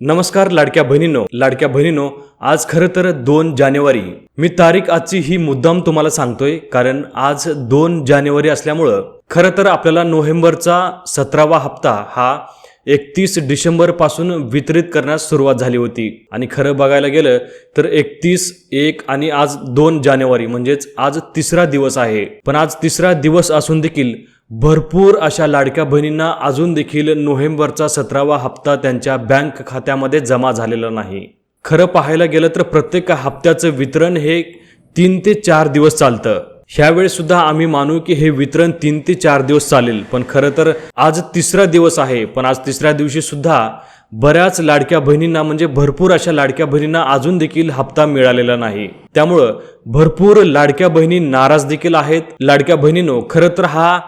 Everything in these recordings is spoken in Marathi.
नमस्कार लाडक्या बहिणीनो लाडक्या बहिणीनो आज खरं तर दोन जानेवारी. मी तारीख आजची ही मुद्दाम तुम्हाला सांगतोय कारण आज दोन जानेवारी असल्यामुळं खरं तर आपल्याला नोव्हेंबरचा सतरावा हप्ता हा एकतीस डिसेंबरपासून वितरित करण्यास सुरुवात झाली होती. आणि खरं बघायला गेलं तर एकतीस एक आणि आज दोन जानेवारी म्हणजेच आज तिसरा दिवस आहे. पण आज तिसरा दिवस असून देखील भरपूर अशा लाडक्या बहिणींना अजून देखील नोव्हेंबरचा सतरावा हप्ता त्यांच्या बँक खात्यामध्ये जमा झालेला नाही. खरं पाहायला गेलं तर प्रत्येक हप्त्याचं वितरण हे तीन ते चार दिवस चालतं. ह्यावेळेस सुद्धा आम्ही मानू की हे वितरण तीन ते चार दिवस चालेल. पण खरं तर आज तिसरा दिवस आहे. पण आज तिसऱ्या दिवशी सुद्धा बऱ्याच लाडक्या बहिणींना म्हणजे भरपूर अशा लाडक्या बहिणींना अजून देखील हप्ता मिळालेला नाही. त्यामुळं भरपूर लाडक्या बहिणी नाराज देखील आहेत. लाडक्या बहिणीनो खरं तर हा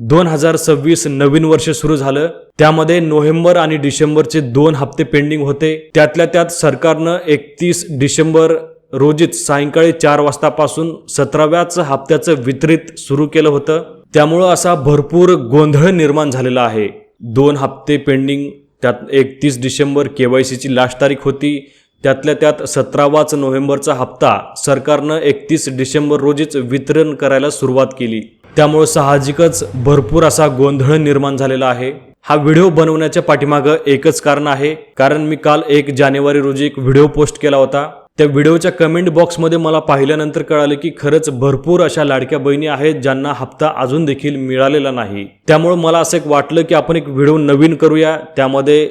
दोन हजार सव्वीस नवीन वर्ष सुरू झालं. त्यामध्ये नोव्हेंबर आणि डिसेंबरचे दोन हप्ते पेंडिंग होते. त्यातल्या त्यात सरकारनं एकतीस डिसेंबर रोजीच सायंकाळी चार वाजतापासून सतराव्याच हप्त्याचं वितरित सुरू केलं होतं. त्यामुळं असा भरपूर गोंधळ निर्माण झालेला आहे. दोन हप्ते पेंडिंग त्यात एकतीस डिसेंबर के वाय सीची लास्ट तारीख होती. त्यातल्या त्यात सतरावाच नोव्हेंबरचा हप्ता सरकारनं एकतीस डिसेंबर रोजीच वितरण करायला सुरुवात केली. त्यामुळं साहजिकच भरपूर असा गोंधळ निर्माण झालेला आहे. हा व्हिडिओ बनवण्याच्या पाठीमागं एकच कारण आहे. कारण मी काल एक जानेवारी रोजी एक व्हिडिओ पोस्ट केला होता. त्या व्हिडिओच्या कमेंट बॉक्समध्ये मला पाहिल्यानंतर कळालं की खरंच भरपूर अशा लाडक्या बहिणी आहेत ज्यांना हप्ता अजून देखील मिळालेला नाही. त्यामुळे मला असं एक वाटलं की आपण एक व्हिडिओ नवीन करूया. त्यामध्ये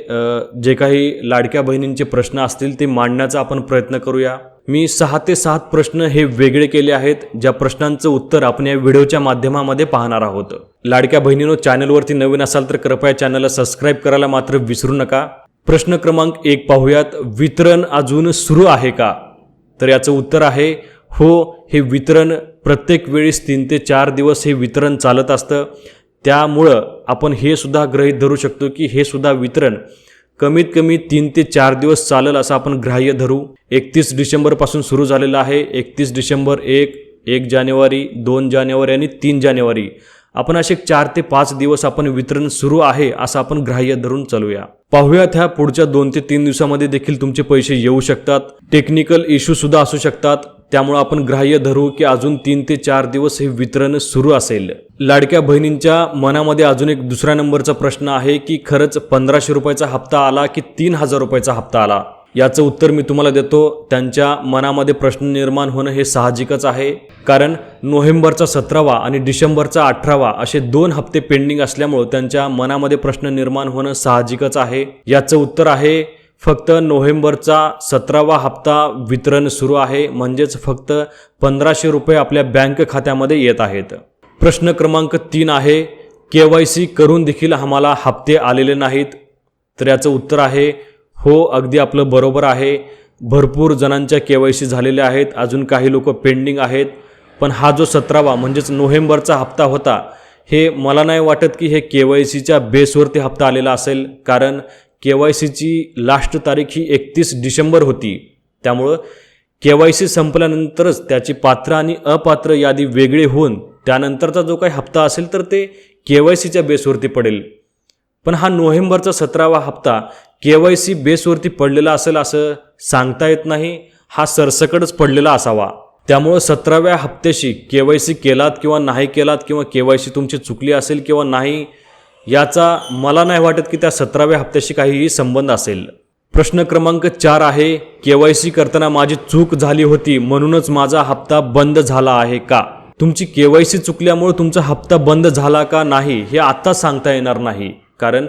जे काही लाडक्या बहिणींचे प्रश्न असतील ते मांडण्याचा आपण प्रयत्न करूया. मी सहा ते सात प्रश्न हे वेगळे केले आहेत ज्या प्रश्नांचं उत्तर आपण या व्हिडिओच्या माध्यमामध्ये पाहणार आहोत. लाडक्या बहिणीनो चॅनलवरती नवीन असाल तर कृपया चॅनलला सबस्क्राईब करायला मात्र विसरू नका. प्रश्न क्रमांक एक पाहूयात. वितरण अजून सुरू आहे का? तर याचं उत्तर आहे हो हे वितरण प्रत्येक वेळेस तीन ते चार दिवस हे वितरण चालत असतं. त्यामुळं आपण हे सुद्धा ग्रहीत धरू शकतो की हे सुद्धा वितरण कमीत कमी तीन ते चार दिवस चालेल असं आपण ग्राह्य धरू. एकतीस डिसेंबरपासून सुरू झालेलं आहे. एकतीस डिसेंबर एक एक जानेवारी दोन जानेवारी आणि तीन जानेवारी. आपण असे चार ते पाच दिवस आपण वितरण सुरू आहे असं आपण ग्राह्य धरून चालूया. पाहूयात ह्या पुढच्या दोन ते तीन दिवसामध्ये देखील तुमचे पैसे येऊ शकतात. टेक्निकल इश्यू सुद्धा असू शकतात. त्यामुळे आपण ग्राह्य धरू की अजून तीन ते चार दिवस हे वितरण सुरू असेल. लाडक्या बहिणींच्या मनामध्ये अजून एक दुसऱ्या नंबरचा प्रश्न आहे की खरंच पंधराशे रुपयाचा हप्ता आला की तीन हजार रुपयाचा हप्ता आला? याचं उत्तर मी तुम्हाला देतो त्यांच्या मनामध्ये प्रश्न निर्माण होणं हे साहजिकच आहे. कारण नोव्हेंबरचा सतरावा आणि डिसेंबरचा अठरावा असे दोन हप्ते पेंडिंग असल्यामुळं त्यांच्या मनामध्ये प्रश्न निर्माण होणं साहजिकच आहे. याचं उत्तर आहे फक्त नोव्हेंबरचा सतरावा हप्ता वितरण सुरू आहे म्हणजेच फक्त पंधराशे रुपये आपल्या बँक खात्यामध्ये येत आहेत. प्रश्न क्रमांक तीन आहे के वाय सी करून देखील आम्हाला हप्ते आलेले नाहीत. तर याचं उत्तर आहे हो अगदी आपलं बरोबर आहे. भरपूर जणांच्या के वाय सी झालेल्या आहेत. अजून काही लोक पेंडिंग आहेत. पण हा जो सतरावा म्हणजेच नोव्हेंबरचा हप्ता होता हे मला नाही वाटत की हे के वाय सीच्या बेसवरती हप्ता आलेला असेल. कारण के वाय सीची लास्ट तारीख ही एकतीस डिसेंबर होती. त्यामुळं के वाय सी संपल्यानंतरच त्याची पात्र आणि अपात्र यादी वेगळी होऊन त्यानंतरचा जो काही हप्ता असेल तर ते के वाय सीच्या बेसवरती पडेल. पण हा नोव्हेंबरचा सतरावा हप्ता के वाय सी बेसवरती पडलेला असेल असं सांगता येत नाही हा सरसकटच पडलेला असावा. त्यामुळं सतराव्या हप्त्याशी के वाय सी केलात किंवा नाही केलात किंवा के वाय सी तुमची चुकली असेल किंवा नाही याचा मला नाही वाटत की त्या सतराव्या हप्त्याशी काहीही संबंध असेल. प्रश्न क्रमांक चार आहे के वाय सी करताना माझी चूक झाली होती म्हणूनच माझा हप्ता बंद झाला आहे का? तुमची के वाय सी चुकल्यामुळे तुमचा हप्ता बंद झाला का नाही हे आत्ता सांगता येणार नाही. कारण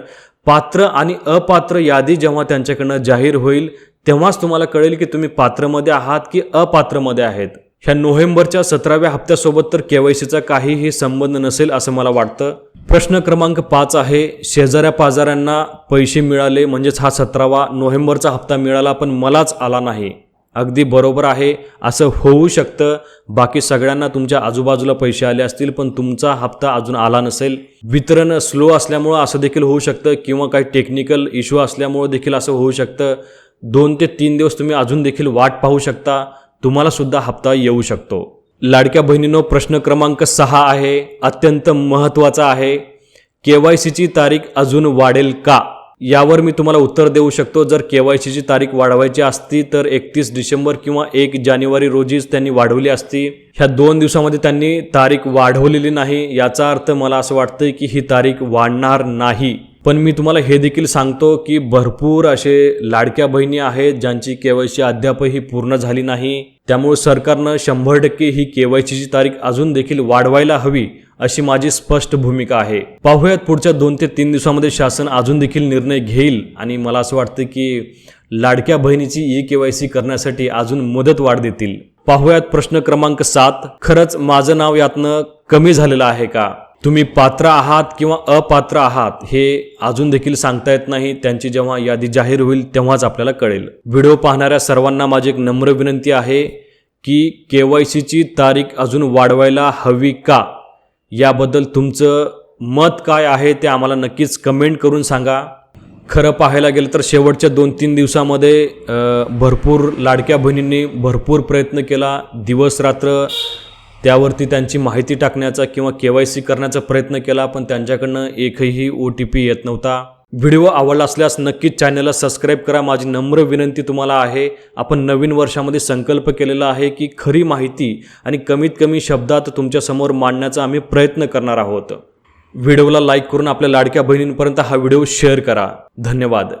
पात्र आणि अपात्र यादी जेव्हा त्यांच्याकडनं जाहीर होईल तेव्हाच तुम्हाला कळेल की तुम्ही पात्रमध्ये आहात की अपात्रमध्ये आहेत. ह्या नोव्हेंबरच्या सतराव्या हप्त्यासोबत तर केवायसीचा काहीही संबंध नसेल असं मला वाटतं. प्रश्न क्रमांक पाच आहे शेजाऱ्या पाजाऱ्यांना पैसे मिळाले म्हणजेच हा सतरावा नोव्हेंबरचा हप्ता मिळाला पण मलाच आला नाही. अगदी बरोबर आहे. असं होऊ शकतं. बाकी सगळ्यांना तुमच्या आजूबाजूला पैसे आले असतील पण तुमचा हप्ता अजून आला नसेल. वितरण स्लो असल्यामुळं असं देखील होऊ शकतं किंवा काही टेक्निकल इश्यू असल्यामुळं देखील असं होऊ शकतं. दोन ते तीन दिवस तुम्ही अजून देखील वाट पाहू शकता. तुम्हाला सुद्धा हप्ता येऊ शकतो. लाडक्या बहिणीनो प्रश्न क्रमांक सहा आहे. अत्यंत महत्त्वाचा आहे. के वाय सीची तारीख अजून वाढेल का? यावर मी तुम्हाला उत्तर देऊ शकतो. जर के वाय सीची तारीख वाढवायची असती तर एकतीस डिसेंबर किंवा एक जानेवारी रोजीच त्यांनी वाढवली असती. ह्या दोन दिवसामध्ये त्यांनी तारीख वाढवलेली नाही. याचा अर्थ मला असं वाटतं की ही तारीख वाढणार नाही. पण मी तुम्हाला हे देखील सांगतो की भरपूर असे लाडक्या बहिणी आहेत ज्यांची केवायसी अद्यापही पूर्ण झाली नाही. त्यामुळे सरकारनं शंभर टक्के ही केवायसीची तारीख अजून देखील वाढवायला हवी अशी माझी स्पष्ट भूमिका आहे. पाहूयात पुढच्या दोन ते तीन दिवसामध्ये शासन अजून देखील निर्णय घेईल आणि मला असं वाटतं की लाडक्या बहिणीची ई के वाय सी करण्यासाठी अजून मुदत वाढ देतील. पाहूयात प्रश्न क्रमांक सात. खरंच माझं नाव यातनं कमी झालेलं आहे का? तुम्ही पात्र आहात किंवा अपात्र आहात हे अजून देखील सांगता येत नाही. त्यांची जेव्हा यादी जाहीर होईल तेव्हाच आपल्याला कळेल. व्हिडिओ पाहणाऱ्या सर्वांना माझी एक नम्र विनंती आहे की के वाय सीची तारीख अजून वाढवायला हवी का? याबद्दल तुमचं मत काय आहे ते आम्हाला नक्कीच कमेंट करून सांगा. खरं पाहायला गेलं तर शेवटच्या दोन तीन दिवसामध्ये भरपूर लाडक्या बहिणींनी भरपूर प्रयत्न केला. दिवस रात्र त्यावरती त्यांची माहिती टाकण्याचा किंवा के वाय सी करण्याचा प्रयत्न केला पण त्यांच्याकडनं एकही ओ टी पी येत नव्हता. व्हिडिओ आवडला असल्यास नक्कीच चॅनलला सबस्क्राईब करा. माझी नम्र विनंती तुम्हाला आहे. आपण नवीन वर्षामध्ये संकल्प केलेला आहे की खरी माहिती आणि कमीत कमी शब्दात तुमच्यासमोर मांडण्याचा आम्ही प्रयत्न करणार आहोत. व्हिडिओला लाईक करून आपल्या लाडक्या बहिणींपर्यंत हा व्हिडिओ शेअर करा. धन्यवाद.